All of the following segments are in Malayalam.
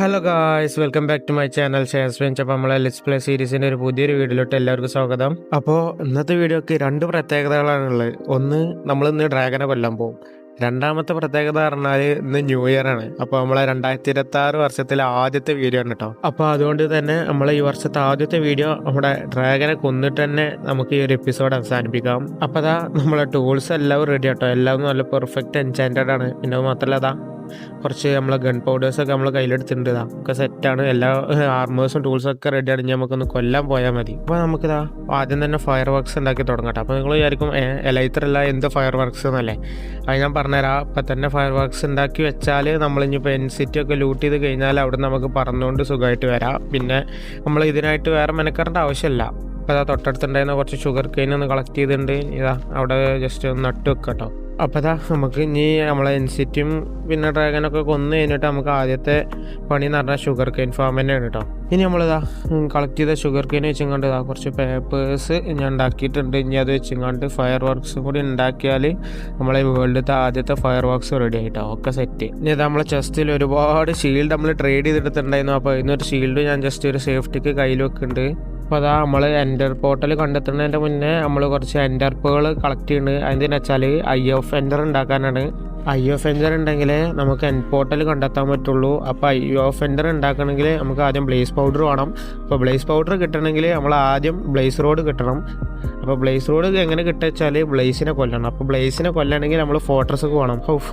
Hello guys welcome back to my channel shares വെഞ്ച് അപ്പോൾ നമ്മളെ ലെറ്റ്സ് പ്ലേ സീരീസിന്റെ ഒരു പുതിയൊരു വീഡിയോയിലോട്ട് എല്ലാവർക്കും സ്വാഗതം. അപ്പോൾ ഇന്നത്തെ വീഡിയോക്ക് രണ്ട് പ്രത്യേകതകളാണുള്ളത് ഒന്ന് നമ്മൾ ഇന്ന് ഡ്രാഗനെ കൊല്ലാൻ പോകും. രണ്ടാമത്തെ പ്രത്യേകത പറഞ്ഞാൽ ഇന്ന് ന്യൂ ഇയർ ആണ്. അപ്പോൾ നമ്മളെ രണ്ടായിരത്തി ഇരുപത്തി ആറ് വർഷത്തിലെ ആദ്യത്തെ വീഡിയോ ആണ് കേട്ടോ. അപ്പോൾ അതുകൊണ്ട് തന്നെ നമ്മൾ ഈ വർഷത്തെ ആദ്യത്തെ വീഡിയോ നമ്മുടെ ഡ്രാഗനെ കൊന്നിട്ട് തന്നെ നമുക്ക് ഈ ഒരു എപ്പിസോഡ് അവസാനിപ്പിക്കാം. അപ്പോൾ അതാ നമ്മളെ ടൂൾസ് എല്ലാം റെഡി കേട്ടോ എല്ലാം നല്ല പെർഫെക്റ്റ് എൻചാന്റഡ് ആണ്. പിന്നെ മാത്രമല്ല അതാ കുറച്ച് നമ്മളെ ഗൺ പൗഡേഴ്സൊക്കെ നമ്മൾ കയ്യിലെടുത്തിട്ടുണ്ട്. ഇതാ ഒക്കെ സെറ്റാണ് എല്ലാ ആർമേഴ്സും ടൂൾസും ഒക്കെ റെഡി ആണെങ്കിൽ നമുക്കൊന്ന് കൊല്ലാൻ പോയാൽ മതി. അപ്പോൾ നമുക്കിതാ ആദ്യം തന്നെ ഫയർ വർക്ക്സ് ഉണ്ടാക്കി തുടങ്ങട്ടെ അപ്പോൾ നിങ്ങൾ വിചാരിക്കും എലൈത്തറല്ല എന്ത് ഫയർ വർക്ക്സ് എന്നല്ലേ? അത് ഞാൻ പറഞ്ഞുതരാം. അപ്പം തന്നെ ഫയർ വർക്ക്സ് ഉണ്ടാക്കി വെച്ചാൽ നമ്മളിനിപ്പോൾ എൻ സിറ്റി ഒക്കെ ലൂട്ട് ചെയ്ത് കഴിഞ്ഞാൽ അവിടെ നമുക്ക് പറന്നുകൊണ്ട് സുഖമായിട്ട് വരാം. പിന്നെ നമ്മൾ ഇതിനായിട്ട് വേറെ മെനക്കെറേണ്ട ആവശ്യമില്ല. അപ്പോൾ അതാ തൊട്ടടുത്തുണ്ടായിരുന്ന കുറച്ച് ഷുഗർ കെയിൻ ഒന്ന് കളക്ട് ചെയ്തിട്ടുണ്ട്. ഇതാ അവിടെ ജസ്റ്റ് ഒന്ന് നട്ട് വെക്കാം കേട്ടോ അപ്പോൾ ഇതാ നമുക്ക് ഇനി നമ്മളെ എൻസിറ്റിയും പിന്നെ ഡ്രാഗനൊക്കെ കൊന്നു കഴിഞ്ഞിട്ട് നമുക്ക് ആദ്യത്തെ പണി എന്ന് പറഞ്ഞാൽ ഷുഗർ കെയിൻ ഫാം തന്നെയാണ് കേട്ടോ ഇനി നമ്മളിതാ കളക്ട് ചെയ്ത ഷുഗർ കെയിൻ വെച്ചിങ്ങാണ്ട് ഇതാ കുറച്ച് പേപ്പേഴ്സ് ഞാൻ ഉണ്ടാക്കിയിട്ടുണ്ട്. ഇനി അത് വെച്ചിങ്ങാണ്ട് ഫയർ വർക്ക്സും കൂടി ഉണ്ടാക്കിയാൽ നമ്മളെ വേൾഡിലത്തെ ആദ്യത്തെ ഫയർ വർക്ക്സ് റെഡി ആയിട്ടോ. ഒക്കെ സെറ്റ് ഇനി ഇത് നമ്മളെ ചെസ്റ്റിൽ ഒരുപാട് ഷീൽഡ് നമ്മൾ ട്രേഡ് ചെയ്തെടുത്തിട്ടുണ്ടായിരുന്നു അപ്പോൾ ഇന്നൊരു ഷീൽഡ് ഞാൻ ജസ്റ്റ് ഒരു സേഫ്റ്റിക്ക് കയ്യിൽ വെക്കുന്നുണ്ട് അപ്പോൾ അതാ നമ്മൾ എന്റർ പോർട്ടൽ കണ്ടെത്തുന്നതിന്റെ മുന്നേ നമ്മൾ കുറച്ച് എന്റർപ്പുകൾ കളക്ട് ചെയ്യുന്നുണ്ട് അതെന്തിനാ വെച്ചാൽ ഐ ഓഫ് എന്റർ ഉണ്ടാക്കാനാണ് ഐ ഓഫ് എന്റർ ഉണ്ടെങ്കിൽ നമുക്ക് എൻ പോർട്ടൽ കണ്ടെത്താൻ പറ്റുള്ളൂ. അപ്പോൾ ഐ ഓഫ് എന്റർ ഉണ്ടാക്കണമെങ്കിൽ നമുക്ക് ആദ്യം ബ്ലേസ് പൗഡർ വേണം. അപ്പോൾ ബ്ലേസ് പൗഡർ കിട്ടണമെങ്കിൽ നമ്മൾ ആദ്യം ബ്ലേസ് റോഡ് കിട്ടണം. അപ്പോൾ ബ്ലേസ് റോഡ് എങ്ങനെ കിട്ടുക വെച്ചാൽ ബ്ലേസിനെ കൊല്ലണം. അപ്പോൾ ബ്ലേസിനെ കൊല്ലണമെങ്കിൽ നമ്മൾ ഫോട്ടോസൊക്കെ വേണം ഹൗഫ്.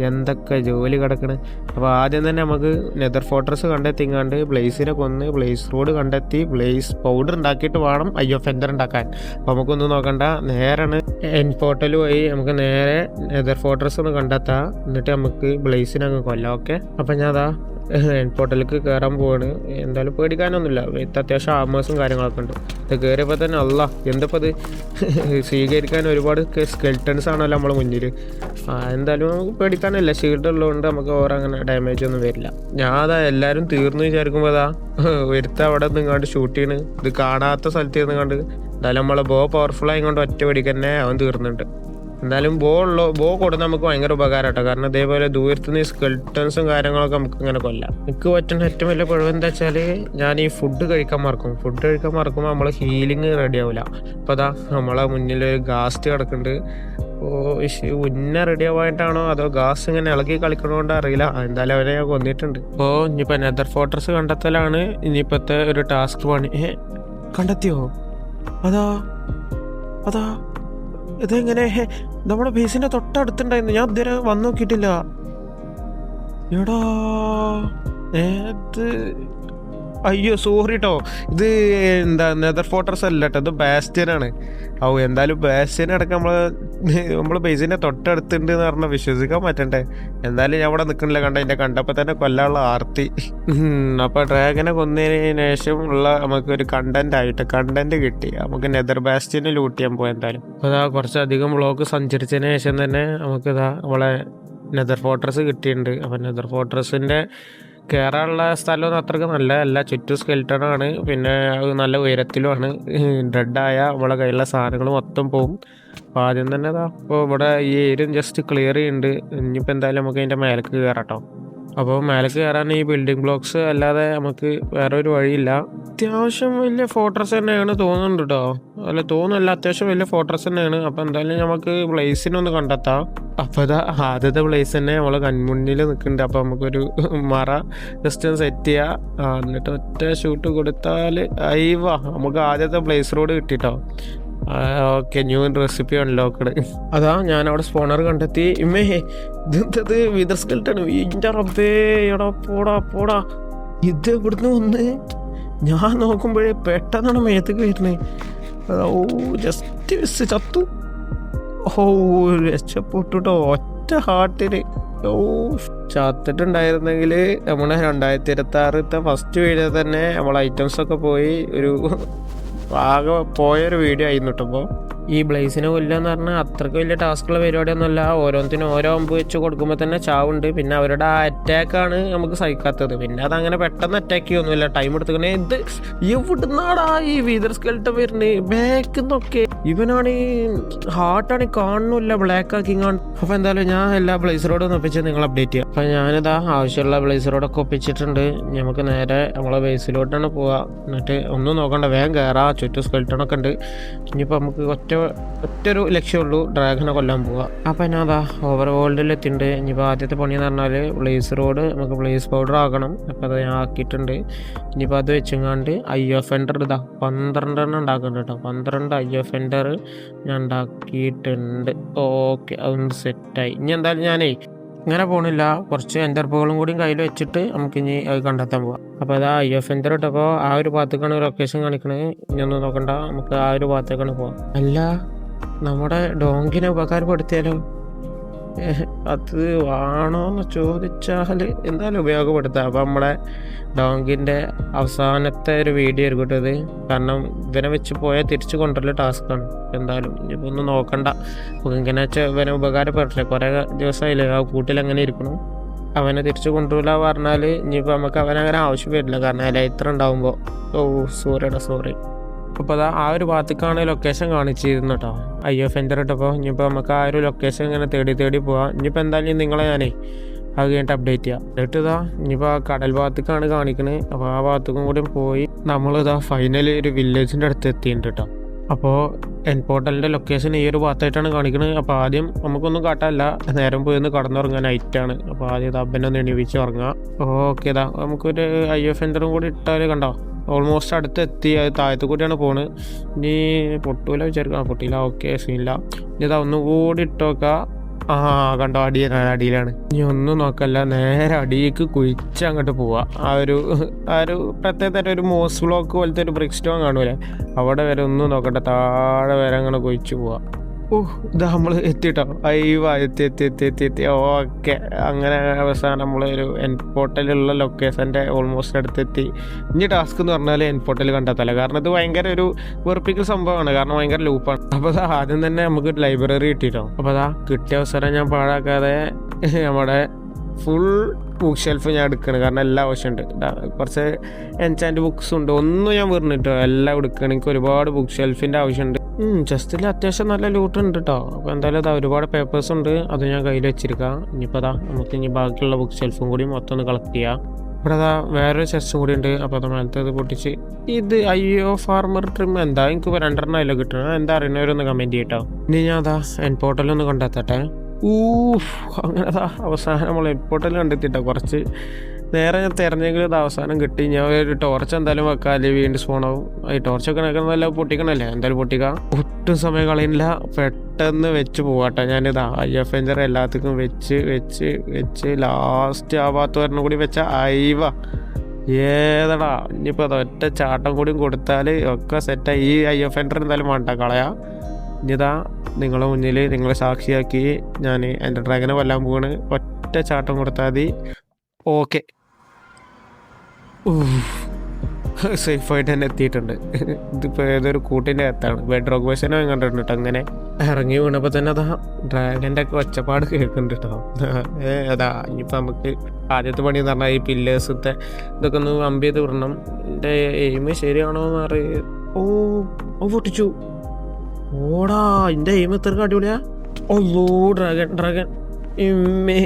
എന്തൊക്കെ ജോലി കിടക്കണ്. അപ്പോൾ ആദ്യം തന്നെ നമുക്ക് നെതർ ഫോർട്രസ് കണ്ടെത്തിങ്ങാണ്ട് ബ്ലേസിനെ കൊന്ന് ബ്ലേസ് റോഡ് കണ്ടെത്തി ബ്ലേസ് പൗഡർ ഉണ്ടാക്കിയിട്ട് വേണം അയ്യോ ഫെൻഡർ ഉണ്ടാക്കാൻ. അപ്പോൾ നമുക്കൊന്നും നോക്കണ്ട നേരാണ് എൻ പോർട്ടൽ പോയി നമുക്ക് നേരെ നെതർ ഫോട്ടോസ് ഒന്ന് കണ്ടെത്താം. എന്നിട്ട് നമുക്ക് ബ്ലേസിനെ അങ്ങ് കൊല്ലാം ഓക്കെ അപ്പം ഞാൻ അതാ പോർട്ടലിലേക്ക് കയറാൻ പോവാണ്. എന്തായാലും പേടിക്കാനൊന്നുമില്ല. ഇത് അത്യാവശ്യം ആമേഴ്സും കാര്യങ്ങളൊക്കെ ഉണ്ട്. ഇത് കയറിയപ്പോൾ തന്നെ അല്ല എന്തപ്പോൾ ഇത്? സ്വീകരിക്കാൻ ഒരുപാട് സ്കെൽട്ടൺസ് ആണല്ലോ നമ്മൾ മുന്നിൽ എന്തായാലും നമുക്ക് പേടിക്കാനില്ല ഷീൽഡ് ഉള്ളതുകൊണ്ട് നമുക്ക് ഓരോ അങ്ങനെ ഡാമേജ് ഒന്നും വരില്ല. ഞാൻ അതാ എല്ലാവരും തീർന്നു വിചാരിക്കുമ്പോൾ അതാ ഒരുത്ത അവിടെ നിങ്ങാണ്ട് ഷൂട്ട് ചെയ്യണ്. ഇത് കാണാത്ത സ്ഥലത്ത് ഇരുന്നുകൊണ്ട് എന്തായാലും നമ്മളെ ബോ പവർഫുൾ ആയിക്കൊണ്ട് ഒറ്റ പിടിക്കന്നെ അവൻ തീർന്നുണ്ട് എന്തായാലും ബോ ഉള്ള ബോ കൊടുത്താൽ നമുക്ക് ഭയങ്കര ഉപകാരമാട്ടോ കാരണം ഇതേപോലെ ദൂരത്ത് നിന്ന് സ്കെൽട്ടൻസും കാര്യങ്ങളൊക്കെ നമുക്ക് ഇങ്ങനെ കൊല്ലാം. നമുക്ക് പറ്റുന്ന ഏറ്റവും വലിയ കുഴപ്പം എന്താ വെച്ചാൽ ഞാൻ ഈ ഫുഡ് കഴിക്കാൻ മറക്കും. ഫുഡ് കഴിക്കാൻ മറക്കുമ്പോൾ നമ്മളെ ഹീലിംഗ് റെഡി ആവില്ല അപ്പോൾ അതാ നമ്മളെ മുന്നിൽ ഒരു ഗാസ്റ്റ് കിടക്കുന്നുണ്ട്. ഓ ഉന്ന റെഡി ആവായിട്ടാണോ അതോ ഗാസ് ഇങ്ങനെ ഇളകി കളിക്കണോണ്ട് അറിയില്ല. എന്തായാലും അവരെ ഞാൻ കൊന്നിട്ടുണ്ട്. അപ്പോൾ ഇനിയിപ്പോൾ നെതർ ഫോട്ടർസ് കണ്ടെത്തലാണ്. ഇനിയിപ്പോഴത്തെ ഒരു ടാസ്ക് പണി. കണ്ടെത്തിയോ? അതാ അതാ. ഇതെങ്ങനെ നമ്മുടെ ബേസിന്റെ തൊട്ടടുത്തുണ്ടായിരുന്നു. ഞാൻ ഇതുവരെ വന്നു നോക്കിയിട്ടില്ല. എടാ ഏത് അയ്യോ സോറി കേട്ടോ ഇത് എന്താ നെതർ ഫോട്ടർസ് അല്ല കേട്ടോ ഇത് ബാസ്റ്റ്യനാണ് ഓ എന്തായാലും ബാസ്റ്റ്യൻ അടക്കം നമ്മൾ നമ്മൾ ബേസിന്റെ തൊട്ടടുത്തുണ്ട് എന്ന് പറഞ്ഞാൽ വിശ്വസിക്കാൻ പറ്റണ്ടേ. എന്തായാലും ഞാൻ അവിടെ നിൽക്കണില്ല കണ്ട? എന്റെ കണ്ടപ്പോൾ തന്നെ കൊല്ലാനുള്ള ആർത്തി. അപ്പോൾ അപ്പൊ ഡ്രാഗനെ കൊന്നതിന് ശേഷം ഉള്ള നമുക്ക് ഒരു കണ്ടന്റ് ആയിട്ട് കണ്ടന്റ് കിട്ടി. നമുക്ക് നെതർ ബാസ്റ്റിന് ലൂട്ട് ചെയ്യാൻ പോയി എന്തായാലും. അപ്പൊ ഇതാ കുറച്ചധികം ബ്ലോക്ക് സഞ്ചരിച്ചതിന് ശേഷം തന്നെ നമുക്കിതാ നമ്മളെ നെതർ ഫോർട്രസ് കിട്ടിയിട്ടുണ്ട്. അപ്പൊ നെതർ ഫോർട്രസിന്റെ കയറാനുള്ള സ്ഥലമൊന്നും അത്രയ്ക്ക് നല്ലതല്ല ചുറ്റും സ്കെൽട്ടണാണ് പിന്നെ നല്ല ഉയരത്തിലുമാണ് ഡെഡായ നമ്മളെ കയ്യിലുള്ള സാധനങ്ങൾ മൊത്തം പോകും അപ്പോൾ ആദ്യം തന്നെ ഇതാ അപ്പോൾ ഇവിടെ ഈ ഏരിയ ജസ്റ്റ് ക്ലിയർ ചെയ്യുന്നുണ്ട് ഇനിയിപ്പോൾ എന്തായാലും നമുക്ക് അതിന്റെ മേലേക്ക് കയറാട്ടോ അപ്പോൾ മേലേക്ക് കയറാൻ ഈ ബിൽഡിംഗ് ബ്ലോക്സ് അല്ലാതെ നമുക്ക് വേറെ ഒരു വഴിയില്ല. അത്യാവശ്യം വലിയ ഫോട്ടോസ് തന്നെയാണ് തോന്നുന്നുണ്ട് കേട്ടോ അല്ല തോന്നുന്നില്ല അത്യാവശ്യം വലിയ ഫോട്ടോസ് തന്നെയാണ്. അപ്പോൾ എന്തായാലും നമുക്ക് ബ്ലേസിനൊന്ന് കണ്ടെത്താം. അപ്പോൾ ഇതാ ആദ്യത്തെ പ്ലേസ് തന്നെ നമ്മളെ കൺമുന്നിൽ നിൽക്കുന്നുണ്ട്. അപ്പോൾ നമുക്കൊരു മറ ജസ്റ്റ് ഒന്ന് സെറ്റ് ചെയ്യുക എന്നിട്ട് ഒറ്റ ഷൂട്ട് കൊടുത്താൽ അയ്യവാ നമുക്ക് ആദ്യത്തെ പ്ലേസ് റോഡ് കിട്ടിട്ടോ ഓക്കെ ന്യൂ റെസിപ്പി അൺലോക്കഡ് അതാ ഞാൻ അവിടെ സ്പോണർ കണ്ടെത്തി. ഇമ്മേ ഇതെന്തത് വിതർ സ്കെൽട്ടാണ് എടാ പോടാ പോടാ. ഇത് ഇവിടുന്ന് വന്ന്? ഞാൻ നോക്കുമ്പോഴേ പെട്ടെന്നാണ് മേത്തേക്ക് വരുന്നത് ഓ ജസ്റ്റ് മിസ് ചത്തു. ഓ രക്ഷപ്പെട്ടുട്ടോ ഒറ്റ ഹാർട്ടിന് ഓ ചത്തിട്ടുണ്ടായിരുന്നെങ്കിൽ നമ്മുടെ രണ്ടായിരത്തി ഇരുപത്തി ആറിത്തെ ഫസ്റ്റ് വീഡിയോ തന്നെ നമ്മൾ ഐറ്റംസ് ഒക്കെ പോയി ഒരു ആകെ പോയൊരു വീഡിയോ ആയിരുന്നു കേട്ടോ ഈ ബ്ലേസിനെ കൊല്ലുക എന്ന് പറഞ്ഞാൽ അത്രയ്ക്ക് വലിയ ടാസ്കുള്ള പരിപാടിയൊന്നുമല്ല. ഓരോന്നിനും ഓരോ അമ്പ് വെച്ച് കൊടുക്കുമ്പോൾ തന്നെ ചാവുണ്ട്. പിന്നെ അവരുടെ ആ അറ്റാക്കാണ് നമുക്ക് സഹിക്കാത്തത്. പിന്നെ അതങ്ങനെ പെട്ടെന്ന് അറ്റാക്ക് ചെയ്യൊന്നുമില്ല ടൈം എടുത്തുക്കണേ ഇത് എവിടുന്നാടാ ഈ വീതർ സ്കെൽട്ട് വരുന്നത് ബാക്ക് എന്നൊക്കെ ഇവനാണ് ഈ ഹാർട്ടാണ് കാണുന്നില്ല. ബ്ലാക്ക് ആക്കി കാണും. അപ്പോൾ എന്തായാലും ഞാൻ എല്ലാ ബ്ലേസറോടും ഒപ്പിച്ച് നിങ്ങൾ അപ്ഡേറ്റ് ചെയ്യാം. അപ്പോൾ ഞാനിതാ ആവശ്യമുള്ള ബ്ലേസറോടൊക്കെ ഒപ്പിച്ചിട്ടുണ്ട്. നമുക്ക് നേരെ നമ്മളെ ബേസിലോട്ടാണ് പോവുക എന്നിട്ട് ഒന്നും നോക്കണ്ട. വേഗം കയറാം ചുറ്റും സ്കെൽട്ടണൊക്കെ ഉണ്ട്. ഇനിയിപ്പോൾ നമുക്ക് ഒറ്റ ഒറ്റൊരു ലക്ഷ്യമുള്ളൂ ഡ്രാഗനെ കൊല്ലാൻ പോവുക. അപ്പോൾ ഞാൻ അതാ ഓവർ വേൾഡിൽ എത്തിണ്ട് ഇനിയിപ്പോൾ ആദ്യത്തെ പണി എന്ന് പറഞ്ഞാൽ ബ്ലേസ് റോഡ് നമുക്ക് ബ്ലേസ് പൗഡർ ആക്കണം അപ്പോൾ അത് ഞാൻ ആക്കിയിട്ടുണ്ട്. ഇനിയിപ്പോൾ അത് വെച്ചെങ്ങാണ്ട് ഐ എഫ് എൻഡർ ഇതാ പന്ത്രണ്ടെണ്ണം ഉണ്ടാക്കുന്നുണ്ട് കേട്ടോ. പന്ത്രണ്ട് ഐ എഫ് എൻഡർ ഞാൻ ഉണ്ടാക്കിയിട്ടുണ്ട്. ഓക്കെ അതൊന്ന് സെറ്റായി ഇനി എന്തായാലും ഞാനേ ഇങ്ങനെ പോണില്ല. കുറച്ച് എന്തർപ്പുകളും കൂടി കയ്യിൽ വെച്ചിട്ട് നമുക്ക് ഇനി അത് കണ്ടെത്താൻ പോവാം. അപ്പോൾ അതാ ഐ എഫ് എന്തർ ഇട്ടപ്പോൾ ആ ഒരു ഭാഗത്തേക്കാണ് ലൊക്കേഷൻ കാണിക്കണത് ഇനിയൊന്നും നോക്കണ്ട. നമുക്ക് ആ ഒരു ഭാഗത്തേക്കാണ് പോവാം. അല്ല നമ്മുടെ ഡോങ്കിനെ ഉപകാരപ്പെടുത്തിയാലോ? അത് വേണോന്ന് ചോദിച്ചാൽ എന്തായാലും ഉപയോഗപ്പെടുത്താം. അപ്പം നമ്മുടെ ഡോങ്കിന്റെ അവസാനത്തെ ഒരു വീഡിയോ ആയിരിക്കും ഇത്. കാരണം ഇവനെ വെച്ച് പോയാൽ തിരിച്ചു കൊണ്ടുവരൽ ടാസ്ക്കാണ് എന്തായാലും ഇനിയിപ്പോൾ ഒന്നും നോക്കണ്ട. ഇങ്ങനെ വെച്ചാൽ ഇവനെ ഉപകാരപ്പെട്ടില്ല കുറേ ദിവസമായില്ലേ ആ കൂട്ടിൽ അങ്ങനെ ഇരിക്കണം. അവനെ തിരിച്ചു കൊണ്ടുവരില്ല പറഞ്ഞാൽ ഇനിയിപ്പോൾ നമുക്ക് അവനങ്ങനെ ആവശ്യം വരില്ല. കാരണം അല്ല ഇത്ര ഉണ്ടാവുമ്പോൾ ഓ സോറിയടാ സോറി അപ്പോൾ അതാ ആ ഒരു ഭാഗത്തേക്കാണ് ലൊക്കേഷൻ കാണിച്ചിരുന്നു കേട്ടോ ഐ എഫ് ഇട്ടപ്പോൾ ഇനിയിപ്പോൾ നമുക്ക് ആ ഒരു ലൊക്കേഷൻ ഇങ്ങനെ തേടി തേടി പോവാം. ഇനിയിപ്പോൾ എന്തായാലും നിങ്ങളെ ഞാനേ അത് കഴിഞ്ഞിട്ട് അപ്ഡേറ്റ് ചെയ്യാം. എന്നിട്ട് ഇതാ ഇനിയിപ്പോൾ ആ കടൽ ഭാഗത്തേക്കാണ് കാണിക്കുന്നത് അപ്പോൾ ആ ഭാഗത്തേക്കും കൂടി പോയി നമ്മളിതാ ഫൈനലി ഒരു വില്ലേജിന്റെ അടുത്ത് എത്തിയിട്ടുണ്ട് കേട്ടോ അപ്പോൾ എൻ പോർട്ടലിന്റെ ലൊക്കേഷൻ ഈ ഒരു ഭാഗത്തായിട്ടാണ് കാണിക്കുന്നത് അപ്പോൾ ആദ്യം നമുക്കൊന്നും കാട്ടാല്ല നേരം പോയി ഒന്ന് കടന്നുറങ്ങാൻ നൈറ്റാണ് അപ്പോൾ ആദ്യം ഇത് അബ്ബനൊന്ന് എണീപ്പിച്ച് ഉറങ്ങുക ഓക്കെ ഇതാ. നമുക്കൊരു ഐ എഫ് എന്ററും കൂടി ഇട്ടാൽ കണ്ടോ? ഓൾമോസ്റ്റ് അടുത്ത് എത്തി താഴത്ത് കൂടിയാണ് പോണ്. ഇനി പൊട്ടൂല വിചാരിക്കണം പൊട്ടിയില്ല ഓക്കെ സീനില്ല ഇനി ഇതാ ഒന്നും കൂടി ഇട്ടോക്ക ആ കണ്ടോ അടിയ അടിയിലാണ്. ഇനി ഒന്നും നോക്കല്ല നേരെ അടിയിലേക്ക് കുഴിച്ച് അങ്ങോട്ട് പോവാ. ആ ഒരു ആ ഒരു പ്രത്യേകത ഒരു മോസ് ബ്ലോക്ക് പോലത്തെ ഒരു ബ്രിക്സ്റ്റോൺ കാണൂലേ? അവിടെ വരെ ഒന്നും നോക്കട്ടെ താഴെ വരെ അങ്ങനെ കുഴിച്ച് പോവാ. ഓ ഇതാ നമ്മൾ എത്തിയിട്ടോ? അയ്യോ എത്തി എത്തി എത്തി എത്തി എത്തി. ഓക്കെ. അങ്ങനെ അവസാനം നമ്മൾ ഒരു എൻപോർട്ടലുള്ള ലൊക്കേഷന്റെ ഓൾമോസ്റ്റ് അടുത്തെത്തി. ഇനി ടാസ്ക് എന്ന് പറഞ്ഞാൽ എൻപോർട്ടൽ കണ്ടെത്തല? കാരണം ഇത് ഭയങ്കര ഒരു വെറുപ്പിക്കൽ സംഭവമാണ്. കാരണം ഭയങ്കര ലൂപ്പാണ് അപ്പോൾ അത് ആദ്യം തന്നെ നമുക്ക് ലൈബ്രറി കിട്ടിയിട്ടോ? അപ്പോൾ അതാ കിട്ടിയ അവസരം ഞാൻ പാഴാക്കാതെ നമ്മുടെ ഫുൾ ബുക്ക് ഷെൽഫ് ഞാൻ എടുക്കണം. കാരണം എല്ലാം ആവശ്യമുണ്ട്. കുറച്ച് എൻചാന്റ് ബുക്സ് ഉണ്ട്. ഒന്നും ഞാൻ പറഞ്ഞിട്ടോ? എല്ലാം എടുക്കണം. എനിക്ക് ഒരുപാട് ബുക്ക് ഷെൽഫിന്റെ ആവശ്യമുണ്ട്. ജസ്റ്റിൽ അത്യാവശ്യം നല്ല ലൂട്ട് ഉണ്ട് കേട്ടോ അപ്പോൾ എന്തായാലും അതാ ഒരുപാട് പേപ്പേഴ്സ് ഉണ്ട്. അത് ഞാൻ കയ്യിൽ വെച്ചിരിക്കാം. ഇനിയിപ്പോൾ അതാ നമുക്ക് ഇനി ബാക്കിയുള്ള ബുക്ക് ഷെൽഫും കൂടി മൊത്തം ഒന്ന് കളക്ട് ചെയ്യാം. ഇവിടെ അതാ വേറൊരു ചെസ്റ്റും കൂടി ഉണ്ട്. അപ്പോൾ അത് ഇത് പൊട്ടിച്ച് ഇത് അയ്യോ ഫാർമർ ട്രിം എന്താ? എനിക്ക് രണ്ടെണ്ണം അതിലോ കിട്ടണം എന്താ അറിയുന്നവരൊന്ന് കമന്റ് ചെയ്യട്ടോ ഇനി ഞാൻ അതാ എൻ പോർട്ടലൊന്ന് കണ്ടെത്തട്ടെ ഊഫ് അങ്ങനെ അതാ അവസാനം നമ്മൾ എൻ പോർട്ടൽ കണ്ടെത്തിയിട്ടോ കുറച്ച് നേരെ ഞാൻ തിരഞ്ഞെങ്കിലും അവസാനം കിട്ടി. ഞാൻ ഒരു ടോർച്ച് എന്തായാലും വെക്കാല്ലേ വീണ്ടും സ്പോണാവും ഈ ടോർച്ച് ടോർച്ചൊക്കെ നല്ല പൊട്ടിക്കണല്ലേ? എന്തായാലും പൊട്ടിക്കാം. ഒട്ടും സമയം കളയുന്നില്ല. പെട്ടെന്ന് വെച്ച് പോവാട്ടെ. ഞാനിത് ഐ എഫ് എഞ്ചർ എല്ലാത്തിനും വെച്ച് വെച്ച് വെച്ച് ലാസ്റ്റ് ആ ഭാഗത്ത് വരണം കൂടി വെച്ച ഐവ ഏതടാ? ഇനിയിപ്പോൾ അത് ഒറ്റ ചാട്ടം കൂടിയും കൊടുത്താൽ ഒക്കെ സെറ്റായി ഈ ഐ എഫ് എൻഡർ എന്തായാലും വേണ്ട. കളയാ. ഇനിതാ നിങ്ങളെ മുന്നിൽ നിങ്ങളെ സാക്ഷിയാക്കി ഞാൻ എന്റെ ഡ്രാഗനെ കൊല്ലാൻ പോവാണ്. ഒറ്റ ചാട്ടം കൊടുത്താൽ മതി. ഓക്കെ സേഫായിട്ട് തന്നെ എത്തിയിട്ടുണ്ട്. ഇതിപ്പോൾ ഏതൊരു കൂട്ടിന്റെ അകത്താണ്. ബെഡ് റോക്ക് വേഷനോ കണ്ടിട്ടുണ്ട് കേട്ടോ അങ്ങനെ. ഇറങ്ങി വീണപ്പോൾ തന്നെ അതാ ഡ്രാഗന്റെ ഒക്കെ ഒച്ചപ്പാട് കേൾക്കുന്നുണ്ട് കേട്ടോ അതാ ഇനിയിപ്പോൾ നമുക്ക് ആദ്യത്തെ പണി എന്ന് പറഞ്ഞാൽ ഈ പില്ലേഴ്സത്തെ ഇതൊക്കെ ഒന്ന് അമ്പ് ചെയ്ത് വിടണം. എന്റെ എയിം ശരിയാണോ എന്ന് അറിയ ഓ ഓ പൊട്ടിച്ചു. ഓടാ എന്റെ എയിം എത്ര അടിപൊളിയാ? ഓ ഡ്രാഗൺ ഡ്രാഗൺ ഇമ്മേ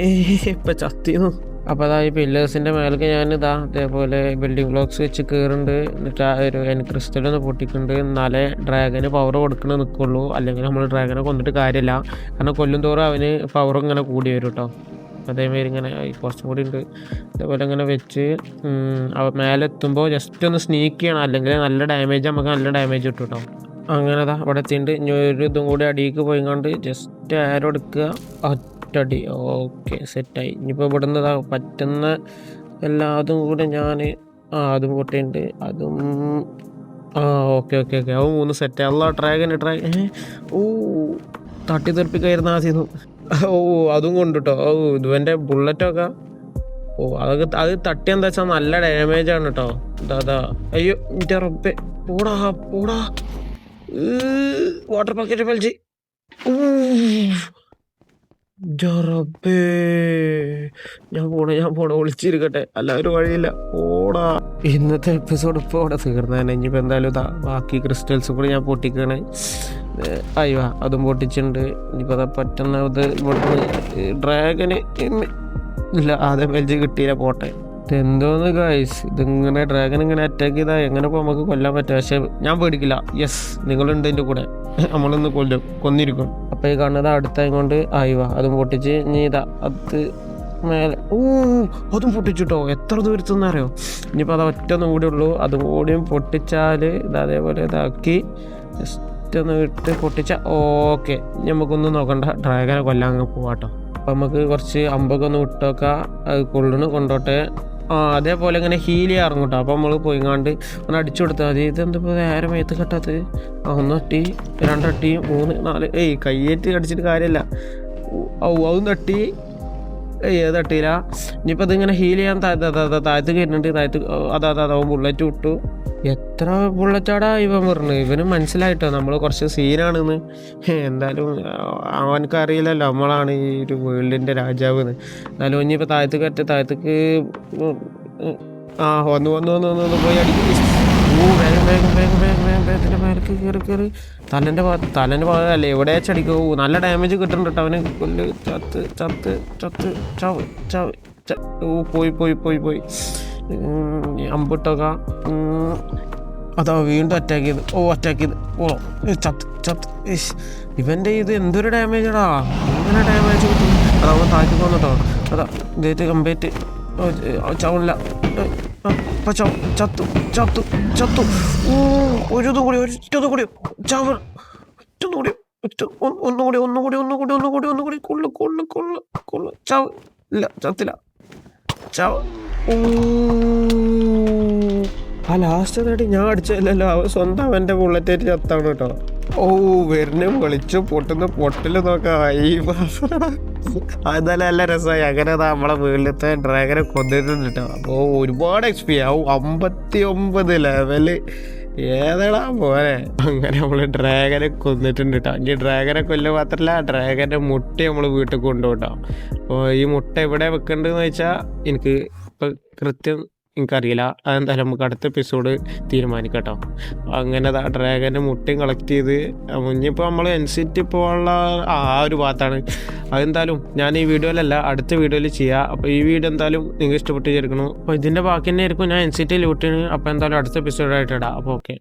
ഇപ്പം ചത്തിന്നു അപ്പോൾ അതാ ഈ പില്ലേഴ്സിന്റെ മേലേക്ക് ഞാൻ ഇതാ അതേപോലെ ബിൽഡിംഗ് ബ്ലോക്സ് വെച്ച് കയറുന്നുണ്ട് എന്നിട്ട് ആ ഒരു എൻ ക്രിസ്റ്റൽ ഒന്ന് പൊട്ടിക്കുന്നുണ്ട്. എന്നാലേ ഡ്രാഗന് പവർ കൊടുക്കണ നിൽക്കുള്ളൂ അല്ലെങ്കിൽ നമ്മൾ ഡ്രാഗനെ കൊന്നിട്ട് കാര്യമില്ല. കാരണം കൊല്ലും തോറും അവന് പവർ ഇങ്ങനെ കൂടി വരും കേട്ടോ അതേമാതിരി ഇങ്ങനെ കുറച്ചും കൂടി ഉണ്ട്. അതേപോലെ ഇങ്ങനെ വെച്ച് മേലെ എത്തുമ്പോൾ ജസ്റ്റ് ഒന്ന് സ്നീക്ക് ചെയ്യണം. അല്ലെങ്കിൽ നല്ല ഡാമേജ് നമുക്ക് നല്ല ഡാമേജ് കിട്ടും കേട്ടോ അങ്ങനെ ദാ അവിടെ എത്തിയിട്ടുണ്ട്. ഇനി ഒരു ഇതും കൂടി അടിയിലേക്ക് പോയിക്കൊണ്ട് ജസ്റ്റ് ആരോ എടുക്കുക. ഒറ്റടി ഓക്കെ സെറ്റായി. ഇനിയിപ്പോൾ ഇവിടുന്ന് പറ്റുന്ന പറ്റുന്ന എല്ലാതും കൂടെ ഞാൻ ആ അതും കൂട്ടിയുണ്ട്. അതും ആ ഓക്കെ ഓക്കെ ഓക്കെ. അവ മൂന്ന് സെറ്റ് അല്ല ഡ്രാഗൻ ഡ്രാഗൻ ഓ തട്ടി തെറിപ്പിക്കായിരുന്നു സീസൺ. ഓ അതും കൊണ്ടുട്ടോ. ഓ ഇതുവന്റെ ബുള്ളറ്റൊക്കെ. ഓ അതൊക്കെ അത് തട്ടി എന്താ വെച്ചാൽ നല്ല ഡാമേജ് ആണ് കേട്ടോ അതാ അതാ അയ്യോ എന്റെ റബ്ബെ. പോടാ പോടാ. വാട്ടർ പാക്കറ്റ് വലിച്ച്. ഞാൻ പോണേ ഞാൻ പോണേ. ഒളിച്ചിരിക്കട്ടെ അല്ല ഒരു വഴിയില്ല. ഓടാ ഇന്നത്തെ എപ്പിസോഡ് ഇപ്പോൾ ഇവിടെ തീർന്നതന്നെ. ഇനിയിപ്പോൾ എന്തായാലും ഇതാ ബാക്കി ക്രിസ്റ്റൽസും കൂടി ഞാൻ പൊട്ടിക്കണേ. അയ്യോ അതും പൊട്ടിച്ചിട്ടുണ്ട്. ഇനിയിപ്പോൾ അതാ പറ്റുന്ന ഇത് ഇവിടുന്ന് ഡ്രാഗന് ഇല്ല ആദ്യം വലിച്ച് കിട്ടിയില്ല പോട്ടെ. എന്തോന്ന് ഗൈസ് ഇതിങ്ങനെ ഡ്രാഗൻ ഇങ്ങനെ അറ്റാക്ക് ചെയ്താൽ എങ്ങനെ നമുക്ക് കൊല്ലാൻ പറ്റും? പക്ഷെ ഞാൻ പേടിക്കില്ല. യെസ് നിങ്ങളുണ്ട് എന്റെ കൂടെ. നമ്മളൊന്ന് കൊല്ലും. കൊന്നിരിക്കും. അപ്പോൾ ഈ കാണുന്നത് അടുത്തായി കൊണ്ട് ആയിവാ അതും പൊട്ടിച്ച് നീ ഇതാ അത് മേലെ. ഓ അതും പൊട്ടിച്ചിട്ടോ? എത്ര ദൂരത്തുനിന്ന് അറിയോ? ഇനിയിപ്പോൾ അത് ഒറ്റ കൂടി ഉള്ളൂ. അതും കൂടിയും പൊട്ടിച്ചാൽ ഇത് അതേപോലെ ഇതാക്കി ജസ്റ്റ് ഒന്ന് വിട്ട് പൊട്ടിച്ച ഓക്കെ നമുക്കൊന്ന് നോക്കണ്ട. ഡ്രാഗനെ കൊല്ലാൻ പോവാട്ടോ. അപ്പം നമുക്ക് കുറച്ച് അമ്പൊക്കെ ഒന്ന് വിട്ടൊക്കെ. അത് കൊള്ളുന്നു കൊണ്ടോട്ടെ. അതേപോലെ ഇങ്ങനെ ഹീൽ ചെയ്യാറും കേട്ടോ അപ്പോൾ നമ്മൾ പോയിങ്ങാണ്ട് ഒന്ന് അടിച്ചു കൊടുത്താൽ മതി. ഇതെന്തിപ്പോൾ നേരെ മേത്ത് കെട്ടാത്തത് ആ ഒന്നട്ടി രണ്ടട്ടി മൂന്ന് നാല്. ഏയ് കയ്യേറ്റ് അടിച്ചിട്ട് കാര്യമില്ല ഔ അതും തട്ടി. ഏയ് അത് തട്ടിയില്ല. ഇനിയിപ്പോൾ ഇതിങ്ങനെ ഹീൽ ചെയ്യാൻ താ- താ- താ- താ- താഴത്ത് കയറ്റുന്നുണ്ട് താഴത്ത് അതാ അതാ ബുള്ളറ്റ് വിട്ടു എത്ര ബുള്ളറ്റാടാ ഇവൻ പറഞ്ഞു. ഇവന് മനസ്സിലായിട്ടോ? നമ്മൾ കുറച്ച് സീനാണെന്ന് എന്തായാലും അവനക്ക് അറിയില്ലല്ലോ. നമ്മളാണ് ഈ ഒരു വേൾഡിന്റെ രാജാവ് എന്ന് എന്നാലും ഇനിയിപ്പോൾ താഴത്തേക്ക് കയറ്റ താഴത്തേക്ക് ആ വന്ന് വന്ന് വന്ന് വന്ന് പോയി അടിക്കും. ഓ വേഗം വേഗം വേഗം വേഗം വേഗം വേഗത്തിന്റെ മേലേക്ക് കയറി കയറി തലന്റെ ഭാഗത്ത് തലന്റെ ഭാഗത്തല്ലേ എവിടെ വെച്ചടിക്കോ നല്ല ഡാമേജ് കിട്ടുന്നുണ്ട് കേട്ടോ അവന്. കൊല്ല് ചത്ത് ചത്ത് ചത്ത് ചവ് ചവ് ഓ പോയി പോയി പോയി പോയി. അമ്പിട്ടോക്ക അതാ വീണ്ടും അറ്റാക്ക് ചെയ്ത്. ഓ അറ്റാക്ക് ചെയ്ത്. ഓ ചത്ത് ചത്ത്. ഇവന്റെ ഇത് എന്തൊരു ഡാമേജടാ ഇങ്ങനെ ഡാമേജ് കിട്ടും? അതാ അവൻ താഴ്ത്തി പോന്നിട്ടോ അതാ ഇതേറ്റ് കമ്പേറ്റ് ചവണില്ല. ഇപ്പൊ ചത്തു ചത്തു ചത്തു ചത്തു. ഓ ഒരു കൂടി ഒറ്റതും കൂടി. ചവർ ഒറ്റൊന്നും കൂടി ഒറ്റ ഒന്നും കൂടി ഒന്നും കൂടി ഒന്നും കൂടി. കൊള്ളു കൊള്ളു കൊള്ളു കൊള്ളു. ചവ ഇല്ല ചത്തില്ല. ചാവ്. ആ ലാസ്റ്റ് നേടി ഞാൻ അടിച്ചല്ലോ അവൻ സ്വന്തം അവന്റെ ബുള്ളറ്റേറ്റ് ചത്താണ് കേട്ടോ. ഓ വരുന്ന വിളിച്ചു പൊട്ടുന്ന പൊട്ടൽ നോക്കാം. ഈ നല്ല രസമായി. അങ്ങനെ നമ്മളെ വീട്ടിലത്തെ ഡ്രാഗനെ കൊന്നിട്ടുണ്ട് കേട്ടോ. അപ്പോൾ ഒരുപാട് എക്സ്പീരിയൻ ആവും അമ്പത്തി ഒമ്പത് ലെവൽ ഏതാടാ പോലെ അങ്ങനെ നമ്മൾ ഡ്രാഗനെ കൊന്നിട്ടുണ്ട് കേട്ടോ. ഇനി ഡ്രാഗനെ കൊല്ലുക മാത്രമല്ല ഡ്രാഗന്റെ മുട്ട നമ്മൾ വീട്ടിൽ കൊണ്ടുപോട്ടോ അപ്പോൾ ഈ മുട്ട എവിടെ വെക്കേണ്ടതെന്ന് വെച്ചാൽ എനിക്ക് ഇപ്പം കൃത്യം എനിക്കറിയില്ല. അതെന്തായാലും നമുക്ക് അടുത്ത എപ്പിസോഡ് തീരുമാനിക്കട്ടോ. കേട്ടോ അങ്ങനെ ഡ്രാഗന്റെ മുട്ടയും കളക്ട് ചെയ്ത് മുന്നിപ്പോൾ നമ്മൾ എൻ സി ടി പോകാനുള്ള ആ ഒരു ഭാഗത്താണ്. അതെന്തായാലും ഞാൻ ഈ വീഡിയോയിലല്ല അടുത്ത വീഡിയോയിൽ ചെയ്യാം. അപ്പോൾ ഈ വീഡിയോ എന്തായാലും നിങ്ങൾക്ക് ഇഷ്ടപ്പെട്ട് ചേർക്കണം അപ്പോൾ ഇതിന്റെ ബാക്കി തന്നെ ആയിരിക്കും ഞാൻ എൻ സി ടി ലൂട്ടിന് അപ്പോൾ എന്തായാലും അടുത്ത എപ്പിസോഡായിട്ട് ഇടാം. അപ്പോൾ ഓക്കെ